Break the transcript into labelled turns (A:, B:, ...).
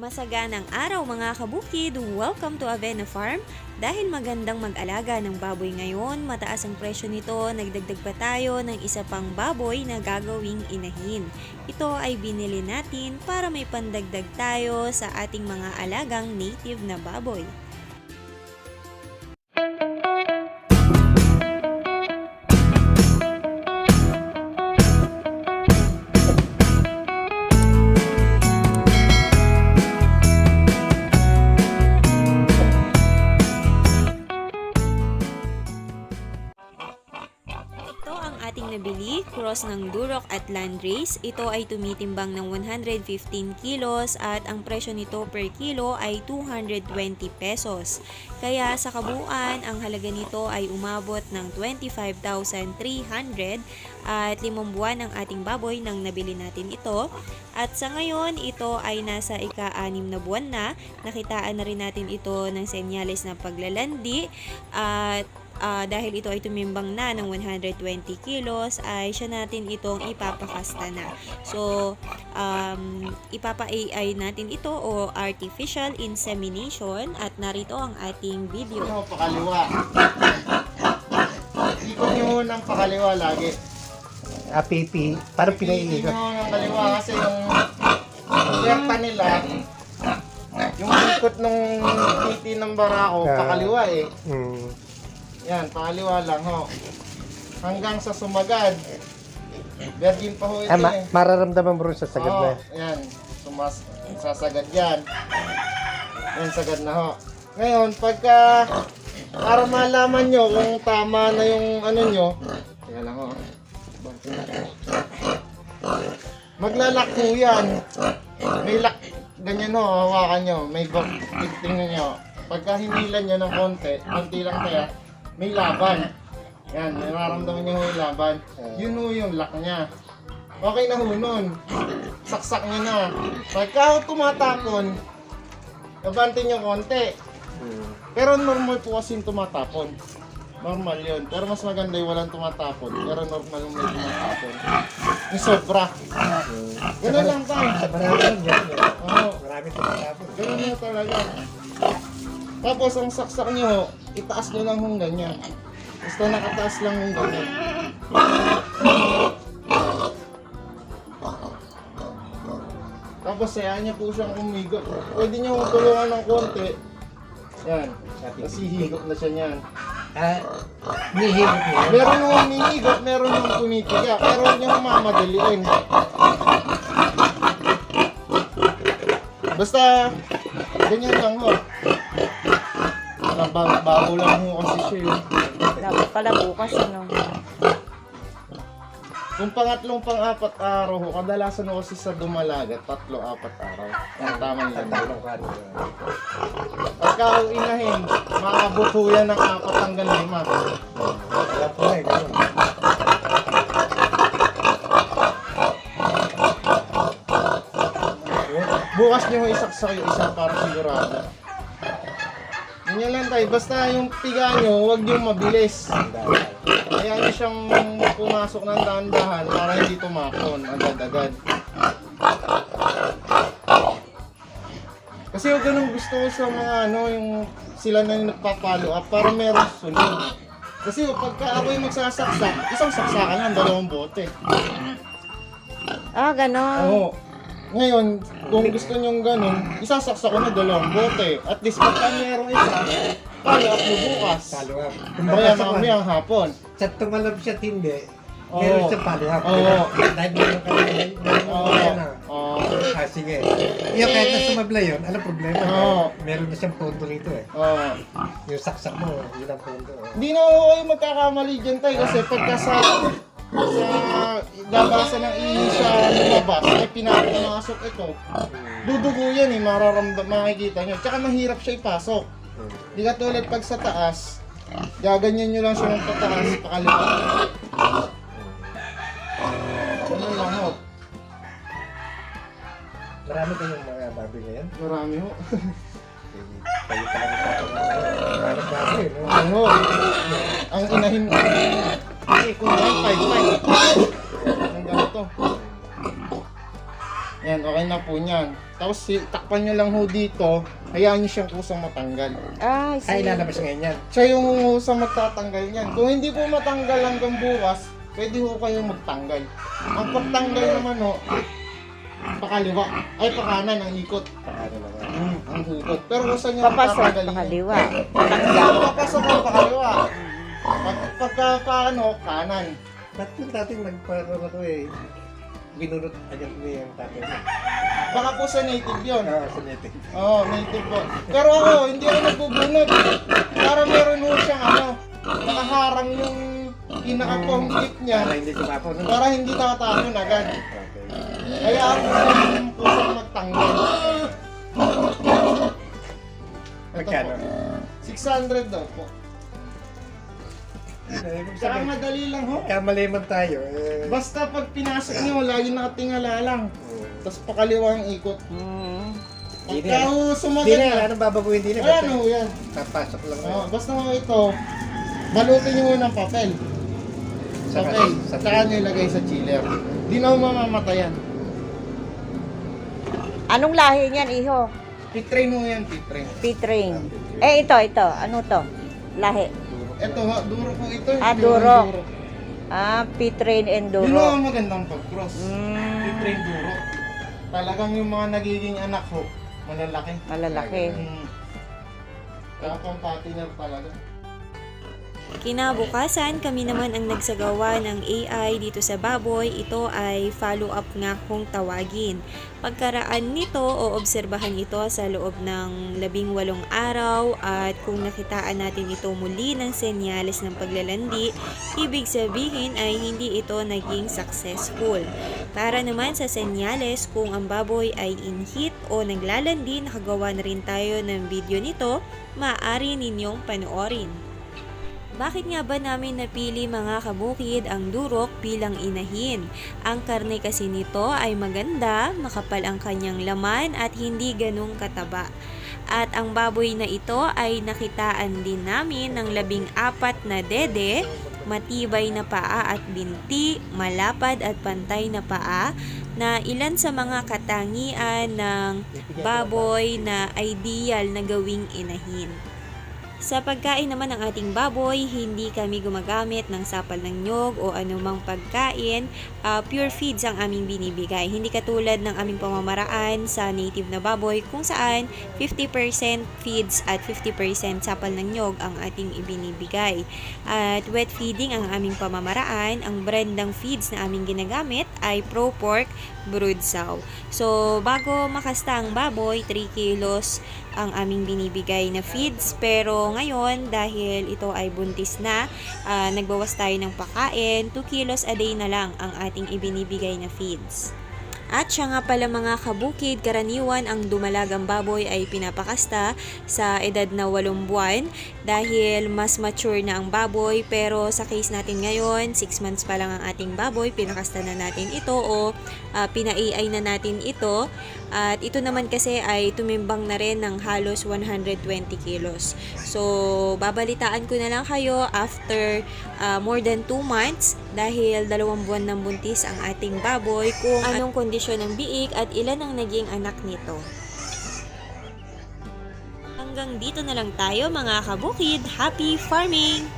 A: Masaganang araw mga kabukid! Welcome to Avena Farm. Dahil magandang mag-alaga ng baboy ngayon, mataas ang presyo nito, nagdagdag pa tayo ng isa pang baboy na gagawing inahin. Ito ay binili natin para may pandagdag tayo sa ating mga alagang native na baboy. Nabili, cross ng Duroc at Landrace. Ito ay tumitimbang ng 115 kilos at ang presyo nito per kilo ay 220 pesos. Kaya sa kabuuan, ang halaga nito ay umabot ng 25,300 at limang buwan ang ating baboy nang nabili natin ito. At sa ngayon, ito ay nasa ika-anim na buwan na. Nakitaan na rin natin ito ng senyales ng paglalandi at Ah, dahil ito ay tumimbang na ng 120 kilos, ay siya natin itong ipapakasta na. So, um, ipapa-AI natin ito o artificial insemination at narito ang ating video.
B: Ano, pakaliwa. Ikot nyo ng pakaliwa lagi.
C: APP, parang
B: Ikot
C: pinaiikot.
B: nyo ng kaliwa kasi yung yerpa nila, yung ikot nung titi ng barako,
C: Ah.
B: pakaliwa eh.
C: Mm.
B: Yan, pakaliwa lang ho. Hanggang sa sumagad. Virgin pa ho ito
C: Ah, ma-
B: eh.
C: mararamdaman mo rin sa sagad
B: Oo,
C: na.
B: yan. Sumas, sasagad yan. Yan, sagad na ho. Ngayon, pagka, para malaman nyo kung tama na yung ano nyo, teka lang ho. Maglalako yan. May lock, ganyan ho, hawakan nyo. May bak, tingnan nyo. Pagka hinilan nyo ng konti, konti lang kaya, may laban. Yan, nararamdaman nyo yung laban. Yun ho yung lock niya. Okay na ho nun. Saksak nyo na. Pagka ho tumatapon, abante nyo konti. Pero normal po kasi yung tumatapon. Normal yun. Pero mas maganda yung walang tumatapon. Pero normal yung may tumatapon. Yung sobra. Ganun lang tayo.
C: Sa marami eh.
B: Oo.
C: Marami tumatapos.
B: Ganun na talaga. Tapos ang saksak nyo, ho, itaas nyo lang hong ganyan. Basta nakataas lang hong ganyan. Tapos sayaan niya po siyang umigot. Pwede niyo tulungan ng konti. Yan. Kasi higop na siya niyan.
C: Ah, yan.
B: Meron yung umihigot, meron yung tumipiga. Pero niyo mamadaliin. Basta, ganyan lang ho. Bago, bago lang ho kasi siya yun.
A: Dapat pala bukas, ano?
B: Kung pangatlong pang-apat araw ho, kadalasan ho kasi sa dumalaga, tatlo, apat araw. Ang tamang lang.
C: Tatlong kano.
B: Pagka ho inahin, maabot ho yan ng apat hanggang lima.
C: Wala po na eh. ganun.
B: Bukas nyo isaksak yung isa para sigurado. Ganyan lang tayo. Basta yung piga nyo, huwag yung mabilis. Kaya nyo siyang pumasok ng dahan-dahan para hindi tumapon agad-agad. Kasi huwag ganun gusto ko sa mga ano, yung sila na yung nagpa-follow up para meron sunod. Kasi pagka ako yung magsasaksak, isang saksakan lang, dalawang bote.
A: Ah, ganon.
B: Oo. Ngayon, kung gusto nyong ganun, isasaksak ko na dalawang bote. At least pagka meron isa, follow up mo bukas.
C: Follow up.
B: Kaya
C: sa
B: mamaya ang hapon.
C: sa tumalab siya hindi,
B: Oo.
C: meron siya follow up.
B: Oo.
C: Dahil meron ka na, meron
B: Oo.
C: ka na.
B: Oo.
C: Ah, sige. Yung kahit na sumabla yun, ano problema?
B: Oo.
C: Meron na siyang pondo rito eh.
B: Oo.
C: Yung saksak mo, yun ang pondo. oh.
B: Hindi na ako kayo magkakamali dyan tayo kasi pagka sa sa labasan ng ihi siya lumabas, ay pinapamasok ito. Dudugo yan eh, mararamdam, makikita nyo. Tsaka mahirap siya ipasok. Di ka tulad pag sa taas, gaganyan nyo lang siya ng pataas, pakaliwa. Ganun lang ho.
C: Marami kayong mga baboy ngayon.
B: Marami ho.
C: Kayo pa lang ito. Marami?
B: Ano ho? Ang inahin ko. Kung yan, 5-5. Ang ganito. Yan, okay na po niyan. Tapos si, takpan nyo lang ho dito, hayaan nyo siyang kusang matanggal.
D: Ah, I
C: Ay,
D: see.
C: ilalabas ngayon yan.
B: Siya yung kusang magtatanggal niyan. Kung hindi po matanggal hanggang bukas, pwede ho kayong magtanggal. Ang pagtanggal naman ho, pakaliwa. Ay, pakanan ang ikot. Mm, ang hugot. Pero kung saan nyo
D: Papasok,
B: tatanggalin yun?
D: pakaliwa.
B: Tatanggal. Papasok ang pakaliwa. Pag, pagka paano, kanan.
C: Ba't yung dating nagparo na to eh? Binunot agad niya yung tatay mo.
B: Baka po sa native yun.
C: Oo, sa native.
B: Oo, oh, native po. Pero ako, hindi ako nagbubunot. Para meron ho siyang ano, nakaharang yung pinaka-pong tip niya
C: Para hindi tumapon. no?
B: para hindi tatapon agad. Kaya ako yung kusang magtanggal.
C: Magkano?
B: po. 600 daw po. Saka
C: sabi,
B: madali lang ho.
C: kamali man tayo. Eh,
B: Basta pag pinasok niyo, lagi nakatingala lang. Tapos pakaliwa ang ikot.
D: Mm.
C: Hindi
B: Pagka
C: na.
B: ho
C: Hindi
B: sumagat
C: na,
B: na,
C: anong babaguhin din na?
B: ayan ho yan.
C: Papasok lang.
B: Oh, basta ho ito, balutin niyo muna ng papel.
C: Sa
B: Papel,
C: sa
B: saka niyo ilagay sa chiller. Di na ho mamamatayan.
D: Anong lahi niyan, iho?
B: Pitrain ho yan, pitrain.
D: P-train. Eh, ito, ito. Ano to? Lahi.
B: Ito ho, duro po ito.
D: Ah, duro.
B: duro.
D: Ah, P-train
B: Yun ho
D: enduro.
B: ang magandang pag-cross.
D: Mm,
B: Pitrain duro. Talagang yung mga nagiging anak ho, malalaki.
D: malalaki.
B: Hmm. Kaya partner talaga.
A: Kinabukasan, kami naman ang nagsagawa ng AI dito sa baboy. Ito ay follow-up nga kung tawagin. Pagkaraan nito o obserbahan ito sa loob ng labing walong araw at kung nakitaan natin ito muli ng senyales ng paglalandi, ibig sabihin ay hindi ito naging successful. Para naman sa senyales kung ang baboy ay in-heat o naglalandi, nakagawa na rin tayo ng video nito, maaari ninyong panoorin. Bakit nga ba namin napili mga kabukid ang durok bilang inahin? Ang karne kasi nito ay maganda, makapal ang kanyang laman at hindi ganong kataba. At ang baboy na ito ay nakitaan din namin ng labing apat na dede, matibay na paa at binti, malapad at pantay na paa, na ilan sa mga katangian ng baboy na ideal na gawing inahin. Sa pagkain naman ng ating baboy, hindi kami gumagamit ng sapal ng nyog o anumang pagkain. Ah, pure feeds ang aming binibigay. Hindi katulad ng aming pamamaraan sa native na baboy kung saan 50% feeds at 50% sapal ng nyog ang ating ibinibigay. At wet feeding ang aming pamamaraan. Ang brand ng feeds na aming ginagamit ay Pro Pork Brood Sow. So, bago makasta ang baboy, 3 kilos ang aming binibigay na feeds. Pero ngayon, dahil ito ay buntis na, ah, nagbawas tayo ng pakain, 2 kilos a day na lang ang ating ibinibigay na feeds. At siya nga pala mga kabukid, karaniwan ang dumalagang baboy ay pinapakasta sa edad na 8 buwan dahil mas mature na ang baboy pero sa case natin ngayon, 6 months pa lang ang ating baboy, pinakasta na natin ito o ah, pina-AI na natin ito at ito naman kasi ay tumimbang na rin ng halos 120 kilos. So, babalitaan ko na lang kayo after ah, more than 2 months dahil dalawang buwan ng buntis ang ating baboy kung anong kondisyon ng biik at ilan ang naging anak nito. Hanggang dito na lang tayo mga kabukid. Happy farming!